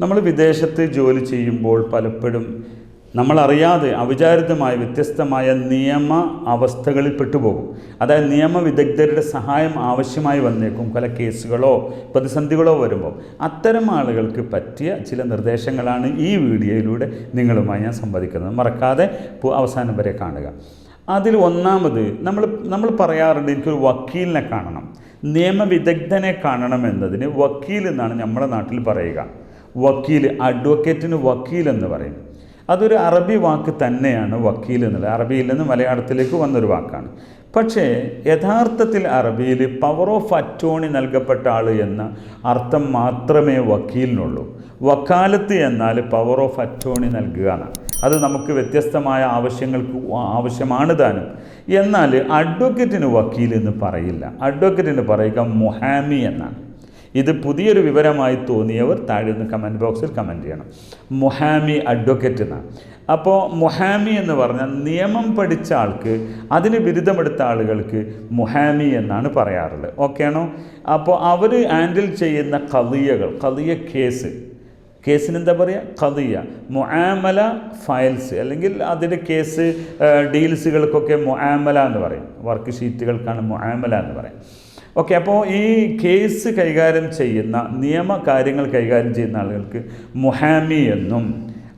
നമ്മൾ വിദേശത്ത് ജോലി ചെയ്യുമ്പോൾ പലപ്പോഴും നമ്മളറിയാതെ അവിചാരിതമായ വ്യത്യസ്തമായ നിയമ അവസ്ഥകളിൽ പെട്ടുപോകും. അതായത് നിയമ വിദഗ്ധരുടെ സഹായം ആവശ്യമായി വന്നേക്കും പല കേസുകളോ പ്രതിസന്ധികളോ വരുമ്പോൾ. അത്തരം ആളുകൾക്ക് പറ്റിയ ചില നിർദ്ദേശങ്ങളാണ് ഈ വീഡിയോയിലൂടെ നിങ്ങളുമായി ഞാൻ സംവദിക്കുന്നത്. മറക്കാതെ അവസാനം വരെ കാണുക. അതിൽ ഒന്നാമത് നമ്മൾ നമ്മൾ പറയാറുണ്ട് എനിക്കൊരു വക്കീലിനെ കാണണം. നിയമവിദഗ്ധനെ കാണണം എന്നതിന് വക്കീൽ എന്നാണ് നമ്മുടെ നാട്ടിൽ പറയുക. വക്കീൽ അഡ്വക്കേറ്റിന് വക്കീൽ എന്ന് പറയും. അതൊരു അറബി വാക്ക് തന്നെയാണ് വക്കീൽ എന്നുള്ളത്. അറബിയിൽ നിന്ന് മലയാളത്തിലേക്ക് വന്നൊരു വാക്കാണ്. പക്ഷേ യഥാർത്ഥത്തിൽ അറബിയിൽ പവർ ഓഫ് അറ്റോണി നൽകപ്പെട്ട ആൾ എന്ന അർത്ഥം മാത്രമേ വക്കീലിനുള്ളൂ. വക്കാലത്ത് എന്നാൽ പവർ ഓഫ് അറ്റോണി നൽകുക എന്നാണ്. അത് നമുക്ക് വ്യത്യസ്തമായ ആവശ്യങ്ങൾക്ക് ആവശ്യമാണ് താനും. എന്നാൽ അഡ്വക്കേറ്റിന് വക്കീൽ എന്ന് പറയില്ല. അഡ്വക്കേറ്റിന് പറയുക മുഹാമി എന്നാണ്. ഇത് പുതിയൊരു വിവരമായി തോന്നിയവർ താഴെ നിന്ന് കമന്റ് ബോക്സിൽ കമന്റ് ചെയ്യണം. മൊഹാമി അഡ്വക്കേറ്റ് എന്നാണ്. അപ്പോൾ മൊഹാമി എന്ന് പറഞ്ഞാൽ നിയമം പഠിച്ച ആൾക്ക് അതിന് ബിരുദമെടുത്ത ആളുകൾക്ക് മൊഹാമി എന്നാണ് പറയാറുള്ളത്. ഓക്കെ ആണോ? അപ്പോൾ അവർ ഹാൻഡിൽ ചെയ്യുന്ന കതിയകൾ കതിയ കേസ് കേസിന് എന്താ പറയുക കതിയ മുആമല ഫയൽസ് അല്ലെങ്കിൽ അതിന്റെ കേസ് ഡീൽസുകൾക്കൊക്കെ മുആമല എന്ന് പറയും. വർക്ക് ഷീറ്റുകൾക്കാണ് മുആമല എന്ന് പറയും. ഓക്കെ അപ്പോൾ ഈ കേസ് കൈകാര്യം ചെയ്യുന്ന നിയമ കാര്യങ്ങൾ കൈകാര്യം ചെയ്യുന്ന ആളുകൾക്ക് മുഹാമി എന്നും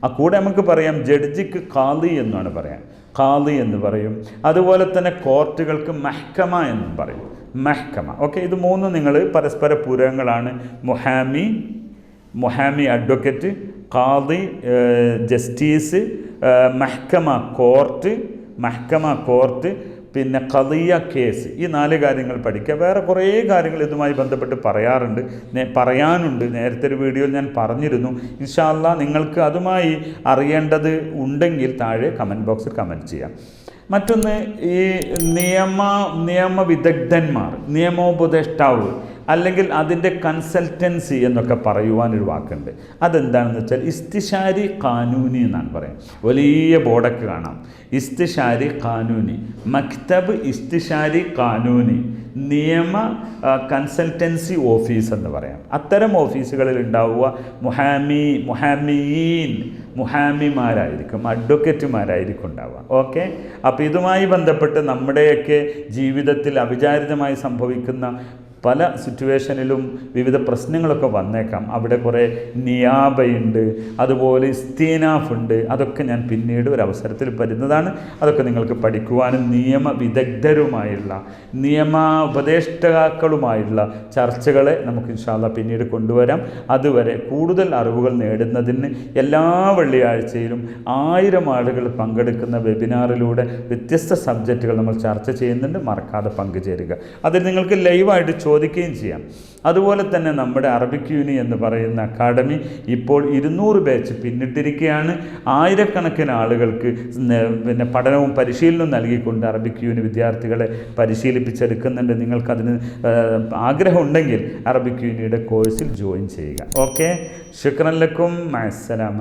ആ കൂടെ നമുക്ക് പറയാം ജഡ്ജിക്ക് കാളി എന്നാണ് പറയാം കാളി എന്ന് പറയും. അതുപോലെ തന്നെ കോർട്ടുകൾക്ക് മെഹ്ക്കമ എന്നും പറയും. മെഹ്ക്കമ ഓക്കെ ഇത് മൂന്ന് നിങ്ങൾ പരസ്പര പൂരകങ്ങളാണ്. മുഹാമി മുഹാമി അഡ്വക്കറ്റ് ഖാദി ജസ്റ്റീസ് മെഹ്ക്കമ കോർട്ട് മെഹ്ക്കമ കോർട്ട് പിന്നെ കതിയ കേസ് ഈ നാല് കാര്യങ്ങൾ പഠിക്കുക. വേറെ കുറേ കാര്യങ്ങൾ ഇതുമായി ബന്ധപ്പെട്ട് പറയാറുണ്ട് പറയാനുണ്ട്. നേരത്തെ ഒരു വീഡിയോയിൽ ഞാൻ പറഞ്ഞിരുന്നു. ഇൻഷാല്ല നിങ്ങൾക്ക് അതുമായി അറിയേണ്ടത് ഉണ്ടെങ്കിൽ താഴെ കമന്റ് ബോക്സിൽ കമന്റ് ചെയ്യാം. മറ്റൊന്ന് ഈ നിയമ നിയമവിദഗ്ധന്മാർ നിയമോപദേഷ്ടാവ് അല്ലെങ്കിൽ അതിന്റെ കൺസൾട്ടൻസി എന്നൊക്കെ പറയുവാനൊരു വാക്കുണ്ട്. അതെന്താണെന്ന് വെച്ചാൽ ഇസ്തിഷാരി കാനൂനി എന്നാണ് പറയുന്നത്. വലിയ ബോർഡൊക്കെ കാണാം. ഇസ്തിഷാരി കാനൂനി മക്തബ് ഇസ്തിഷാരി കാനൂനി നിയമ കൺസൾട്ടൻസി ഓഫീസ് എന്ന് പറയാം. അത്തരം ഓഫീസുകളിൽ ഉണ്ടാവുക മുഹാമി മുഹാമിയീൻ മുഹാമിമാരായിരിക്കും അഡ്വക്കേറ്റുമാരായിരിക്കും ഉണ്ടാവുക. ഓക്കെ? അപ്പോൾ ഇതുമായി ബന്ധപ്പെട്ട് നമ്മുടെയൊക്കെ ജീവിതത്തിൽ അവിചാരിതമായി സംഭവിക്കുന്ന പല സിറ്റുവേഷനിലും വിവിധ പ്രശ്നങ്ങളൊക്കെ വന്നേക്കാം. അവിടെ കുറേ നിയാബയുണ്ട് അതുപോലെ ഇസ്തീനാഫ് ഉണ്ട് അതൊക്കെ ഞാൻ പിന്നീട് ഒരു അവസരത്തിൽ വരുന്നതാണ്. അതൊക്കെ നിങ്ങൾക്ക് പഠിക്കുവാനും നിയമ വിദഗ്ധരുമായുള്ള നിയമ ഉപദേഷ്ടാക്കളുമായുള്ള ചർച്ചകളെ നമുക്ക് ഇൻഷാല്ല പിന്നീട് കൊണ്ടുവരാം. അതുവരെ കൂടുതൽ അറിവുകൾ നേടുന്നതിന് എല്ലാ വെള്ളിയാഴ്ചയിലും ആയിരം ആളുകൾ പങ്കെടുക്കുന്ന വെബിനാറിലൂടെ വ്യത്യസ്ത സബ്ജക്റ്റുകൾ നമ്മൾ ചർച്ച ചെയ്യുന്നുണ്ട്. മറക്കാതെ പങ്കുചേരുക. അതിൽ നിങ്ങൾക്ക് ലൈവായിട്ട് ചോദിക്കുകയും ചെയ്യാം. അതുപോലെ തന്നെ നമ്മുടെ അറബിക് യൂണി എന്ന് പറയുന്ന അക്കാഡമി ഇപ്പോൾ ഇരുന്നൂറ് ബാച്ച് പിന്നിട്ടിരിക്കുകയാണ്. ആയിരക്കണക്കിന് ആളുകൾക്ക് പിന്നെ പഠനവും പരിശീലനവും നൽകിക്കൊണ്ട് അറബിക് യൂണി വിദ്യാർത്ഥികളെ പരിശീലിപ്പിച്ചെടുക്കുന്നുണ്ട്. നിങ്ങൾക്കതിന് ആഗ്രഹമുണ്ടെങ്കിൽ അറബിക് യൂണിയുടെ കോഴ്സിൽ ജോയിൻ ചെയ്യുക. ഓക്കെ ശുക്രൻ ലക്കും. അസ്സലാമ